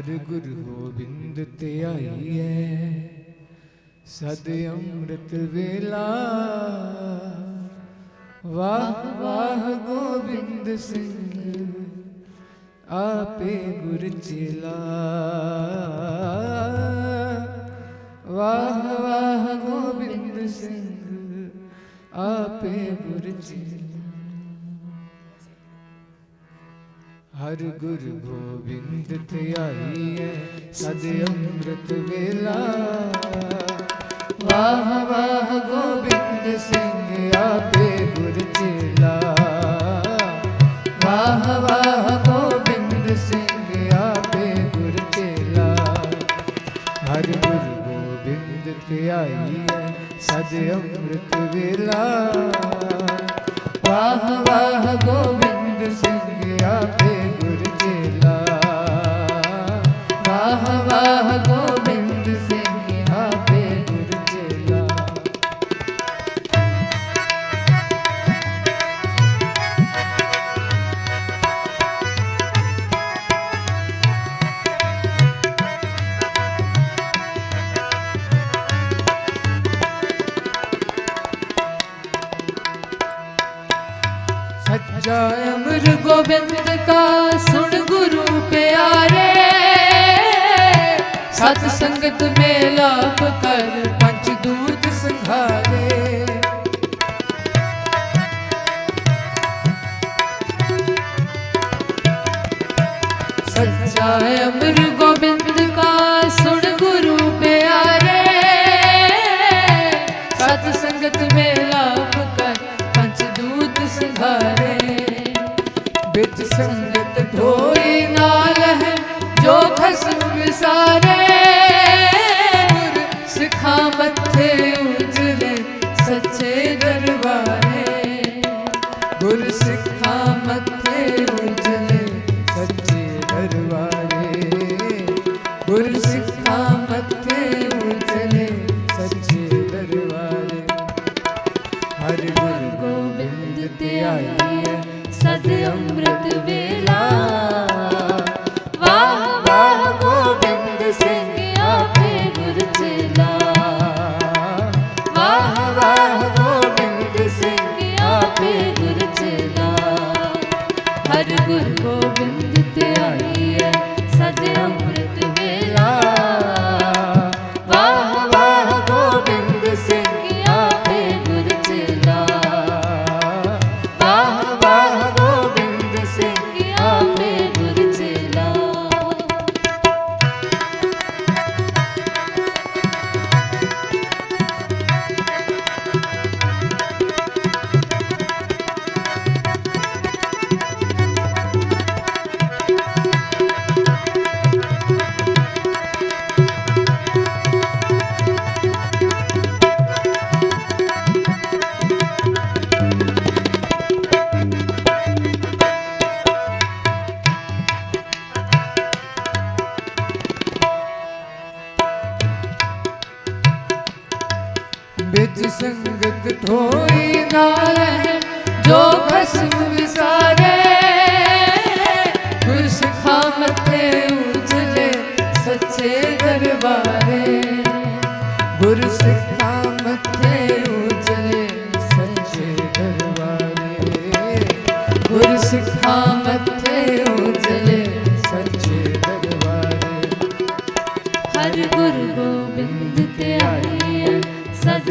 ਹਰ ਗੁਰ ਗੋਬਿੰਦ ਤੇ ਆਈ ਆਈਐ। ਸਦ ਅੰਮ੍ਰਿਤ ਵੇਲਾ। ਵਾਹ ਵਾਹ ਗੋਬਿੰਦ ਸਿੰਘ, ਆਪੇ ਗੁਰ ਚੇਲਾ। ਵਾਹ ਵਾਹ ਗੋਬਿੰਦ ਸਿੰਘ, ਆਪੇ ਗੁਰ ਚੇਲਾ। ਹਰ ਗੁਰ ਗੋਬਿੰਦ ਤੇ ਆਈਐ ਸਦ ਅੰਮ੍ਰਿਤ ਵੇਲਾ। ਵਾਹ ਵਾਹ ਗੋਬਿੰਦ ਸਿੰਘ ਆਪੇ ਗੁਰ ਚੇਲਾ। ਵਾਹ ਵਾਹ ਗੋਬਿੰਦ ਸਿੰਘ ਆਪੇ ਗੁਰ ਚੇਲਾ। ਹਰ ਗੁਰ ਗੋਬਿੰਦ ਤੇ ਆਈਐ ਸਦ ਅੰਮ੍ਰਿਤ ਵੇਲਾ। ਵਾਹ ਵਾਹ ਗੋ ਸੱਚਾ ਅਮਰ ਗੋਬਿੰਦ ਕਾ ਸੁਣ ਗੁਰੂ ਪਿਆਰੇ। ਸਤ ਸੰਗਤ ਮੇਲਾਪ ਕਰ ਪੰਜ ਦੂਤ ਸੰਘਾਰੇ। ਸੱਚਾ ਅਮਰ ਸੰਗਤ ਢੋਈ ਨਾਲ ਹੈ ਜੋ ਖਸਮ ਵਿਸਾਰੇ ਹਰ ਸੰਗਤ ਧੋਈ ਨਾਲੇ ਜੋ ਖਸਮ ਵਿਸਾਰੇ। ਗੁਰ ਸਿਖਾ ਮੱਥੇ ਉਜਲੇ ਸੱਚੇ ਦਰਬਾਰੇ। ਗੁਰ ਸਿਖਾ ਮੱਥੇ ਉਜਲੇ ਸੱਚੇ ਦਰਬਾਰੇ। ਗੁਰ ਸਿਖਾ ਮੱਥੇ ਉਜਲੇ ਸੱਚੇ ਦਰਬਾਰੇ। ਹਰ ਗੁਰ ਗੋਬਿੰਦ ਤੇ ਆਈ ਸਦ